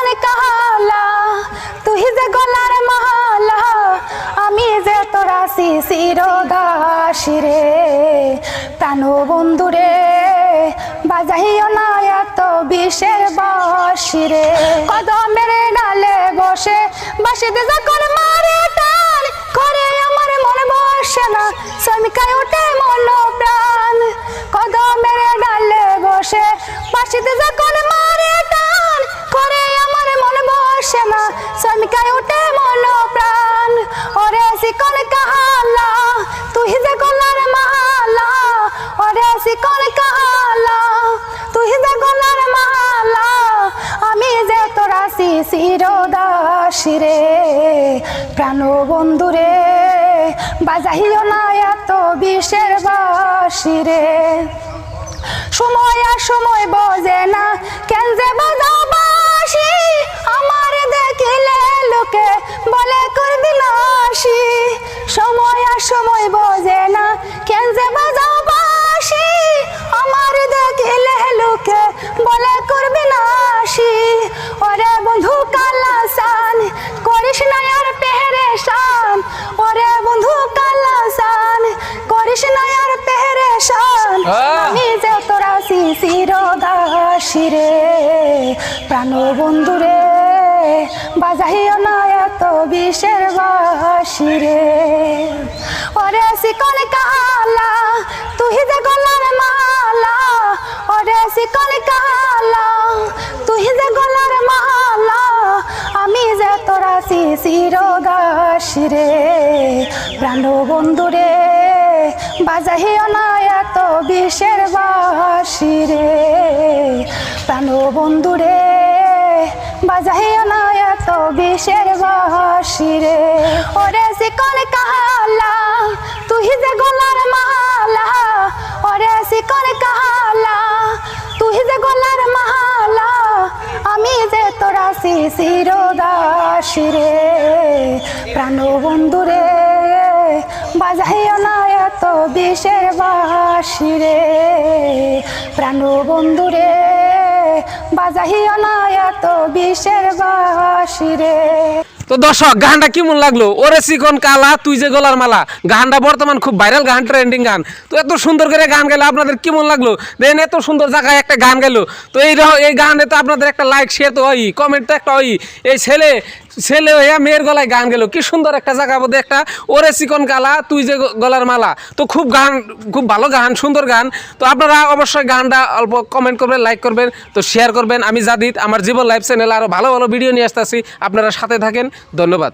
মন কালা, তুই যে গলার আমি যে তোরা শিশির দাসি রে। প্রাণ বন্ধু রে, বাজাইও না এত বিষের বাসি রে। কদমের নালে বসে বাসিতে যখন মারে টান করে আমার মনে বসে না। শ্রমিকায় ওঠে দাসিরে প্রাণ বন্ধুরে বাজাইও না এত বিষের বাসিরে সময় আর সময় বোঝে না কেন যে বাসি আমার দেখিলে লোকে বলে করবি নাসি। সময় আর সময় দাসিরে প্রাণ বন্ধুরে বাজাইও না এত বিষের বাসিরে ওরে শিকল কালা, তুই যে গলার মালা, ওরে শিকল কালা, তুই যে গলার মালা, আমি যে তোরা শিশির দাসিরে প্রাণ বন্ধুরে বাজাইও না এত বিষের বাসিরে প্রাণ বন্ধুরে বাজাইও না এত বিষের বাসিরে ওরে শিকল কালা তুই যে গলার মালা। ওরে শিকল কালা তুই যে গলার মালা। আমি যে তোরা শিশির দাসিরে প্রাণ বন্ধুরে বাজাইও না বাসিরে প্রাণ বন্ধুরে বাজাহিও না এত বিষের বাসিরে তো দর্শক, গানটা কেমন লাগল? ওরে চিকন কালা, তুই যে গলার মালা। গানটা বর্তমান খুব ভাইরাল গান ট্রেন্ডিং গান। তো এত সুন্দর করে গান গেলে আপনাদের কেমন লাগল? দেন এত সুন্দর জায়গায় একটা গান গেল তো এই এই গানে তো আপনাদের একটা লাইক শেয়ার তো হয় কমেন্ট তো একটা হয় এই ছেলে ছেলে হইয়া মেয়ের গলায় গান গেল কি সুন্দর একটা জায়গা বোধ একটা, ওরে চিকন কালা, তুই যে গলার মালা। তো খুব গান, খুব ভালো গান, সুন্দর গান। তো আপনারা অবশ্যই গানটা অল্প কমেন্ট করবেন লাইক করবেন, তো শেয়ার করবেন। আমি জাদিত, আমার জীবন লাইফ চ্যানেল আরও ভালো ভালো ভিডিও নিয়ে আসতেছি। আপনারা সাথে থাকেন। ধন্যবাদ।